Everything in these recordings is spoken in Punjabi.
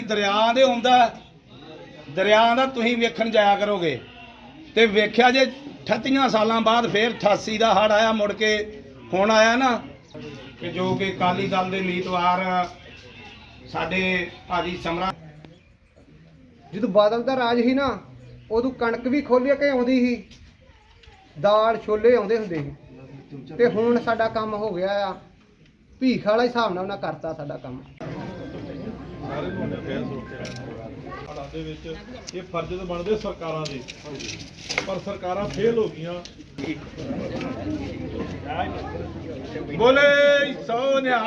ਪਾਣੀ ਦਰਿਆ ਦੇ ਆਉਂਦਾ ਦਰਿਆ ਦਾ ਤੁਸੀਂ ਵੇਖਣ ਜਾਇਆ ਕਰੋਗੇ। ਤੇ ਵੇਖਿਆ ਜੇ 38 ਸਾਲਾਂ ਬਾਅਦ ਫੇਰ 88 ਦਾ ਹੜ ਆਇਆ, ਮੁੜ ਕੇ ਹੁਣ ਆਇਆ ਨਾ। ਕਿ ਜੋ ਕਿ ਕਾਲੀ ਦਲ ਦੇ ਉਮੀਦਵਾਰ, ਸਾਡੇ ਭਾਜੀ ਸਮਰਾ ਜਦੋਂ ਬਾਦਲ ਦਾ ਰਾਜ ਸੀ ਨਾ, ਉਦੋਂ ਕਣਕ ਵੀ ਖੋਲਿਆ ਕੇ ਆਉਂਦੀ ਸੀ? ਦਾਲ ਛੋਲੇ ਆਉਂਦੇ ਹੁੰਦੇ ਸੀ। ਤੇ ਹੁਣ ਸਾਡਾ ਕੰਮ ਹੋ ਗਿਆ ਆ। ਭੀਖ ਵਾਲਾ ਹਿਸਾਬ ਨਾਲ ਉਹਨਾਂ ਕਰਤਾ ਸਾਡਾ ਕੰਮ। ਸਾਰੇ ਤੁਹਾਡੇ ਕਹਿ ਸੋਚਿਆ ਹਾਲਾਂ ਦੇ ਵਿੱਚ ਇਹ ਫਰਜ਼ ਤਾਂ ਬਣਦੇ ਸਰਕਾਰਾਂ ਦੇ। ਪਰ ਸਰਕਾਰਾਂ ਫੇਲ ਹੋ ਗਈਆਂ। ਬੋਲੇ ਸੋਨਿਆ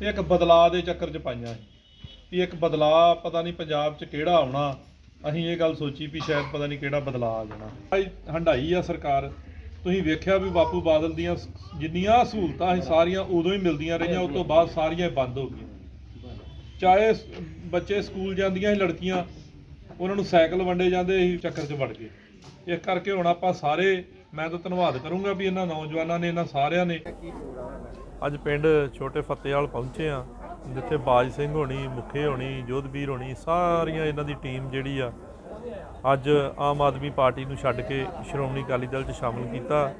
ਤੇ ਇੱਕ ਬਦਲਾਅ ਦੇ ਚੱਕਰ 'ਚ ਪਾਈਆਂ ਵੀ ਇੱਕ ਬਦਲਾਅ ਪਤਾ ਨਹੀਂ ਪੰਜਾਬ 'ਚ ਕਿਹੜਾ ਆਉਣਾ। ਅਸੀਂ ਇਹ ਗੱਲ ਸੋਚੀ ਵੀ ਸ਼ਾਇਦ ਪਤਾ ਨਹੀਂ ਕਿਹੜਾ ਬਦਲਾਅ ਆ ਜਾਣਾ। ਭਾਈ ਹੰਡਾਈ ਆ ਸਰਕਾਰ। ਤੁਸੀਂ ਵੇਖਿਆ ਵੀ ਬਾਪੂ ਬਾਦਲ ਦੀਆਂ ਜਿੰਨੀਆਂ ਸਹੂਲਤਾਂ ਸੀ ਸਾਰੀਆਂ ਉਦੋਂ ਹੀ ਮਿਲਦੀਆਂ ਰਹੀਆਂ, ਉਸ ਤੋਂ ਬਾਅਦ ਸਾਰੀਆਂ ਬੰਦ ਹੋ ਗਈਆਂ। ਚਾਹੇ ਬੱਚੇ ਸਕੂਲ ਜਾਂਦੀਆਂ ਸੀ, ਲੜਕੀਆਂ, ਉਹਨਾਂ ਨੂੰ ਸਾਈਕਲ ਵੰਡੇ ਜਾਂਦੇ ਸੀ, ਚੱਕਰ 'ਚ ਵੜ ਗਏ। ਇਸ ਕਰਕੇ ਹੁਣ ਆਪਾਂ ਸਾਰੇ, ਮੈਂ ਤਾਂ ਧੰਨਵਾਦ ਕਰੂੰਗਾ ਵੀ ਇਹਨਾਂ ਨੌਜਵਾਨਾਂ ਨੇ, ਇਹਨਾਂ ਸਾਰਿਆਂ ਨੇ। ਅੱਜ ਪਿੰਡ ਛੋਟੇ ਫਤਿਆਲ ਪਹੁੰਚੇ ਆ ਜਿੱਥੇ ਬਾਜ ਸਿੰਘ ਹੋਣੀ, ਮੁਖੇ ਹੋਣੀ, ਜੋਧਵੀਰ ਹੋਣੀ, ਸਾਰੀਆਂ ਇਹਨਾਂ ਦੀ ਟੀਮ ਜਿਹੜੀ ਆ ਅੱਜ ਆਮ ਆਦਮੀ ਪਾਰਟੀ ਨੂੰ ਛੱਡ ਕੇ ਸ਼੍ਰੋਮਣੀ ਅਕਾਲੀ ਦਲ 'ਚ ਸ਼ਾਮਲ ਕੀਤਾ।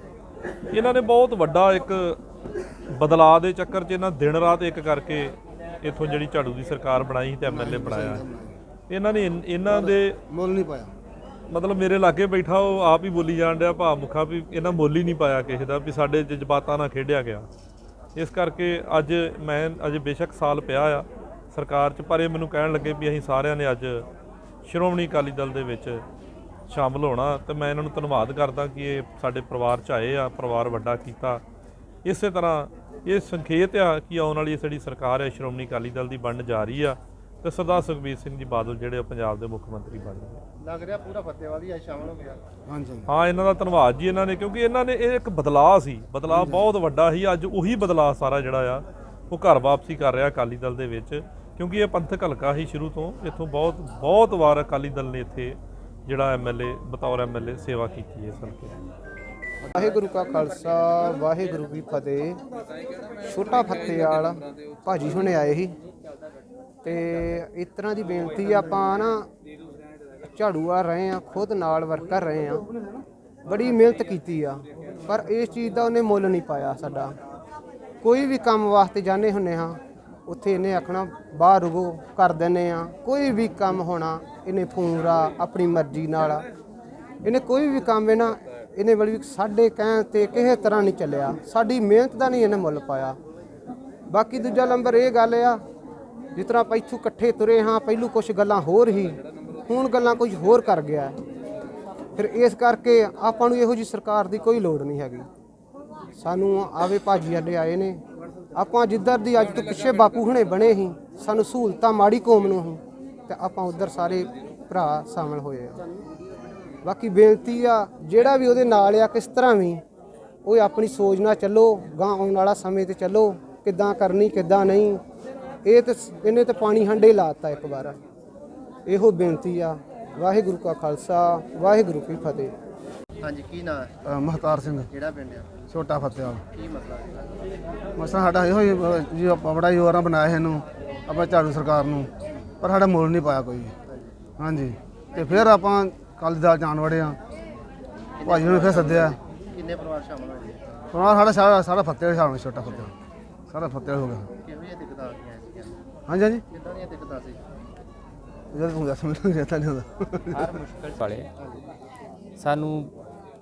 ਇਹਨਾਂ ਨੇ ਬਹੁਤ ਵੱਡਾ ਇੱਕ ਬਦਲਾਅ ਦੇ ਚੱਕਰ 'ਚ ਇਹਨਾਂ ਦਿਨ ਰਾਤ ਇੱਕ ਕਰਕੇ ਇੱਥੋਂ ਜਿਹੜੀ ਝਾੜੂ ਦੀ ਸਰਕਾਰ ਬਣਾਈ ਤੇ ਐਮਐਲਏ ਬਣਾਇਆ। ਇਹਨਾਂ ਨੇ ਇਹਨਾਂ ਦੇ ਮੁੱਲ ਨਹੀਂ ਪਾਇਆ। ਮਤਲਬ ਮੇਰੇ ਲਾਗੇ ਬੈਠਾ ਉਹ ਆਪ ਹੀ ਬੋਲੀ ਜਾਣ ਡਿਆ ਭਾ ਮੁਖਾ ਵੀ ਇਹਨਾਂ ਮੁੱਲ ਹੀ ਨਹੀਂ ਪਾਇਆ ਕਿਸੇ ਦਾ ਵੀ ਸਾਡੇ ਜਜ਼ਬਾਤਾਂ ਨਾਲ ਖੇਡਿਆ ਗਿਆ। ਇਸ ਕਰਕੇ ਅੱਜ ਮੈਂ ਅਜੇ ਬੇਸ਼ੱਕ ਸਾਲ ਪਿਆ ਆ ਸਰਕਾਰ 'ਚ ਪਰ ਇਹ ਮੈਨੂੰ ਕਹਿਣ ਲੱਗੇ ਵੀ ਅਸੀਂ ਸਾਰਿਆਂ ਨੇ ਅੱਜ ਸ਼੍ਰੋਮਣੀ ਅਕਾਲੀ ਦਲ ਦੇ ਵਿੱਚ ਸ਼ਾਮਲ ਹੋਣਾ ਤੇ ਮੈਂ ਇਹਨਾਂ ਨੂੰ ਧੰਨਵਾਦ ਕਰਦਾ ਕਿ ਇਹ ਸਾਡੇ ਪਰਿਵਾਰ 'ਚ ਆਏ ਆ ਪਰਿਵਾਰ ਵੱਡਾ ਕੀਤਾ। ਇਸੇ ਤਰ੍ਹਾਂ ਇਹ ਸੰਕੇਤ ਆ ਕਿ ਆਉਣ ਵਾਲੀ ਜਿਹੜੀ ਸਰਕਾਰ ਹੈ ਸ਼੍ਰੋਮਣੀ ਅਕਾਲੀ ਦਲ ਦੀ ਬਣਨ ਜਾ ਰਹੀ ਆ ਤੇ ਸਰਦਾਰ ਸੁਖਬੀਰ ਸਿੰਘ ਜੀ ਬਾਦਲ ਜਿਹੜੇ ਆ ਪੰਜਾਬ ਦੇ ਮੁੱਖ ਮੰਤਰੀ ਬਣ ਗਏ। ਲੱਗ ਰਿਹਾ ਪੂਰਾ ਫਤਿਹਵਾਦੀ ਅੱਜ ਸ਼ਾਮਲ ਹੋ ਗਿਆ। ਹਾਂਜੀ। ਹਾਂ ਇਹਨਾਂ ਦਾ ਧੰਨਵਾਦ ਜੀ ਇਹਨਾਂ ਨੇ ਕਿਉਂਕਿ ਇਹਨਾਂ ਨੇ ਇਹ ਇੱਕ ਬਦਲਾਅ ਸੀ। ਬਦਲਾਅ ਬਹੁਤ ਵੱਡਾ ਸੀ ਅੱਜ ਉਹੀ ਬਦਲਾਅ ਸਾਰਾ ਜਿਹੜਾ ਆ ਉਹ ਘਰ ਵਾਪਸੀ ਕਰ ਰਿਹਾ ਅਕਾਲੀ ਦਲ ਦੇ ਵਿੱਚ। ਕਿਉਂਕਿ ਇਹ ਪੰਥਕ ਹਲਕਾ ਸੀ ਸ਼ੁਰੂ ਤੋਂ, ਇੱਥੋਂ ਬਹੁਤ ਬਹੁਤ ਵਾਰ ਅਕਾਲੀ ਦਲ ਨੇ ਇੱਥੇ ਜਿਹੜਾ ਐਮਐਲਏ ਬਤੌਰ ਐਮਐਲਏ ਸੇਵਾ ਕੀਤੀ ਹੈ ਇਸ ਹਲਕੇ ਵਾਹਿਗੁਰੂ ਕਾ ਖਾਲਸਾ, ਵਾਹਿਗੁਰੂ ਕੀ ਫਤਿਹ। ਛੋਟਾ ਫਤਿਆਲ ਭਾਜੀ ਹੁਣੇ ਆਏ ਸੀ। ਤੇ ਇਸ ਤਰ੍ਹਾਂ ਦੀ ਬੇਨਤੀ ਆਪਾਂ ਨਾ ਝਾੜੂ ਆ ਰਹੇ ਆ, ਖੁਦ ਨਾਲ ਵਰਕ ਕਰ ਰਹੇ ਆ। ਬੜੀ ਮਿਹਨਤ ਕੀਤੀ ਆ, ਪਰ ਇਸ ਚੀਜ਼ ਦਾ ਉਹਨੇ ਮੁੱਲ ਨਹੀਂ ਪਾਇਆ ਸਾਡਾ। ਕੋਈ ਵੀ ਕੰਮ ਵਾਸਤੇ ਜਾਣੇ ਹੁੰਨੇ ਹਾਂ ਉੱਥੇ ਇਹਨੇ ਆਖਣਾ, ਬਾਹਰ ਰੁਗੋ ਕਰ ਦਿੰਨੇ ਆ ਕੋਈ ਵੀ ਕੰਮ ਹੋਣਾ, ਇਹਨੇ ਫੂਰਾ ਆਪਣੀ ਮਰਜ਼ੀ ਨਾਲ। ਇਹਨੇ ਕੋਈ ਵੀ ਕੰਮ ਹੈ ਨਾ, ਇਹਨੇ ਬੜੀ ਸਾਡੇ ਕਹਿਣ ਤੇ ਕਿਸੇ ਤਰ੍ਹਾਂ ਨਹੀਂ ਚੱਲਿਆ। ਸਾਡੀ ਮਿਹਨਤ ਦਾ ਨਹੀਂ ਇਹਨੇ ਮੁੱਲ ਪਾਇਆ। ਬਾਕੀ ਦੂਜਾ ਨੰਬਰ ਇਹ ਗੱਲ ਆ, ਜਿਸ ਤਰ੍ਹਾਂ ਆਪਾਂ ਇੱਥੋਂ ਇਕੱਠੇ ਤੁਰੇ ਹਾਂ, ਪਹਿਲੂ ਕੁਝ ਗੱਲਾਂ ਹੋਰ ਹੀ, ਹੁਣ ਗੱਲਾਂ ਕੁਝ ਹੋਰ ਕਰ ਗਿਆ। ਫਿਰ ਇਸ ਕਰਕੇ ਆਪਾਂ ਨੂੰ ਇਹੋ ਜੀ ਸਰਕਾਰ ਦੀ ਕੋਈ ਲੋੜ ਨਹੀਂ ਹੈਗੀ। ਸਾਨੂੰ ਆਵੇ ਭਾਜੀ ਸਾਡੇ ਆਏ ਨੇ। ਆਪਾਂ ਜਿੱਧਰ ਦੀ ਅੱਜ ਤੋਂ ਪਿੱਛੇ ਬਾਪੂ ਹੁਣੇ ਬਣੇ ਸੀ ਸਾਨੂੰ ਸਹੂਲਤਾਂ ਮਾੜੀ ਕੌਮ ਨੂੰ ਸੀ ਤੇ ਆਪਾਂ ਉਧਰ ਸਾਰੇ ਭਰਾ ਸ਼ਾਮਲ ਹੋਏ ਆ। ਬਾਕੀ ਬੇਨਤੀ ਆ ਜਿਹੜਾ ਵੀ ਉਹਦੇ ਨਾਲ ਆ ਕਿਸ ਤਰ੍ਹਾਂ ਵੀ ਉਹ ਆਪਣੀ ਸੋਚ ਨਾਲ ਚੱਲੋ ਗਾਂ ਆਉਣ ਵਾਲਾ ਸਮੇਂ ਤੇ ਚੱਲੋ ਕਿੱਦਾਂ ਕਰਨੀ ਕਿੱਦਾਂ ਨਹੀਂ। ਇਹ ਤੇ ਇਹਨੇ ਤੇ ਪਾਣੀ ਹੰਡੇ ਲਾਤਾ ਇੱਕ ਵਾਰ। ਇਹੋ ਬੇਨਤੀ ਆ। ਵਾਹਿਗੁਰੂ ਕਾ ਖਾਲਸਾ ਵਾਹਿਗੁਰੂ ਕੀ ਫਤਿਹ। ਹਾਂਜੀ ਕੀ ਨਾਂ ਹੈ? ਅ, ਮਹਤਾਰ ਸਿੰਘ। ਕਿਹੜਾ ਪਿੰਡ ਆ? ਛੋਟਾ ਫਤਿਆਲ ਕੀ ਮਸਲਾ ਹੈ ਮਸਾ ਸਾਡਾ ਇਹੋ ਹੀ ਜੀ ਆਪਾਂ ਬੜਾ ਯੋਰਾਂ ਬਣਾਇਆ ਇਹਨੂੰ ਆਪਾਂ ਝਾੜੂ ਸਰਕਾਰ ਨੂੰ ਪਰ ਸਾਡਾ ਮੁੱਲ ਨਹੀਂ ਪਾਇਆ ਕੋਈ। ਹਾਂਜੀ। ਤੇ ਫਿਰ ਆਪਾਂ ਕੱਲ ਦਾ ਜਾਣ ਵੜੇ ਆ। ਭਾਜੀ ਨੂੰ ਫਿਰ ਸੱਦਿਆ। ਕਿੰਨੇ ਪਰਿਵਾਰ ਸ਼ਾਮਲ ਹੋਏ ਪਰਿਵਾਰ ਸਾਡਾ ਸਾਰਾ ਸਾਰਾ ਫਤਿਆਲ ਛੋਟਾ ਫਤਿਆਲ ਸਾਰਾ ਫਤਿਆਲ ਹੋ ਗਿਆ। ਕਿਹੋ ਜਿਹੀਆਂ ਦਿੱਕਤਾਂ ਆ ਰਹੀਆਂ ਸੀ ਹਾਂਜੀ ਹਾਂਜੀ। ਕਿੱਦਾਂ ਦੀਆਂ ਦਿੱਕਤਾਂ ਸੀ? ਜਦ ਤੂੰ ਦੱਸ ਮੈਨੂੰ ਰੇਤਾ ਨਹੀਂ ਹੁੰਦਾ ਵਾਲੇ। ਸਾਨੂੰ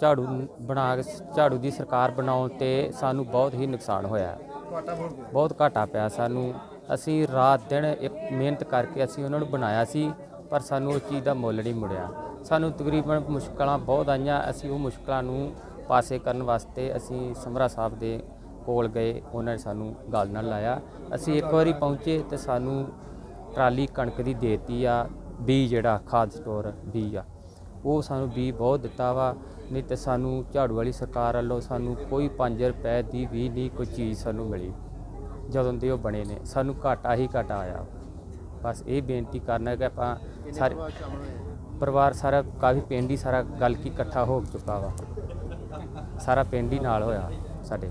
ਝਾੜੂ ਬਣਾ ਕੇ ਝਾੜੂ ਦੀ ਸਰਕਾਰ ਬਣਾਉਣ ਤੇ ਸਾਨੂੰ ਬਹੁਤ ਹੀ ਨੁਕਸਾਨ ਹੋਇਆ। ਬਹੁਤ ਘਾਟਾ ਪਿਆ ਸਾਨੂੰ। ਅਸੀਂ ਰਾਤ ਦਿਨ ਇੱਕ ਮਿਹਨਤ ਕਰਕੇ ਅਸੀਂ ਉਹਨਾਂ ਨੂੰ ਬਣਾਇਆ ਸੀ ਪਰ ਸਾਨੂੰ ਉਸ ਚੀਜ਼ ਦਾ ਮੁੱਲ ਨਹੀਂ ਮੁੜਿਆ। ਸਾਨੂੰ ਤਕਰੀਬਨ ਮੁਸ਼ਕਲਾਂ ਬਹੁਤ ਆਈਆਂ। ਅਸੀਂ ਉਹ ਮੁਸ਼ਕਲਾਂ ਨੂੰ ਪਾਸੇ ਕਰਨ ਵਾਸਤੇ ਅਸੀਂ ਸਮਰਾ ਸਾਹਿਬ ਦੇ ਕੋਲ ਗਏ। ਉਹਨਾਂ ਨੇ ਸਾਨੂੰ ਗੱਲ ਨਾਲ ਲਾਇਆ। ਅਸੀਂ ਇੱਕ ਵਾਰੀ ਪਹੁੰਚੇ ਤੇ ਸਾਨੂੰ ਟਰਾਲੀ ਕਣਕ ਦੀ ਦੇਤੀ ਆ। ਬੀ ਜਿਹੜਾ ਖਾਦ ਸਟੋਰ ਬੀ ਆ। ਉਹ ਸਾਨੂੰ ਬੀ ਬਹੁਤ ਦਿੱਤਾ ਵਾ ਨਹੀਂ ਤੇ ਸਾਨੂੰ ਝਾੜੂ ਵਾਲੀ ਸਰਕਾਰ ਵੱਲੋਂ ਸਾਨੂੰ ਕੋਈ 5 ਰੁਪਏ ਦੀ ਵੀ ਨਹੀਂ ਕੋਈ ਚੀਜ਼ ਸਾਨੂੰ ਮਿਲੀ। ਜਦੋਂ ਦੇ ਉਹ ਬਣੇ ਨੇ ਸਾਨੂੰ ਘਾਟਾ ਹੀ ਘਾਟਾ ਆਇਆ। ਬਸ ਇਹ ਬੇਨਤੀ ਕਰਨਾ ਕਿ ਆਪਾਂ ਸਾਰੇ ਪਰਿਵਾਰ ਸਾਰਾ ਕਾਫੀ ਪਿੰਡ ਹੀ ਸਾਰਾ ਗੱਲ ਕੀ ਇਕੱਠਾ ਹੋ ਚੁੱਕਾ ਵਾ। ਸਾਰਾ ਪਿੰਡ ਹੀ ਨਾਲ ਹੋਇਆ ਸਾਡੇ।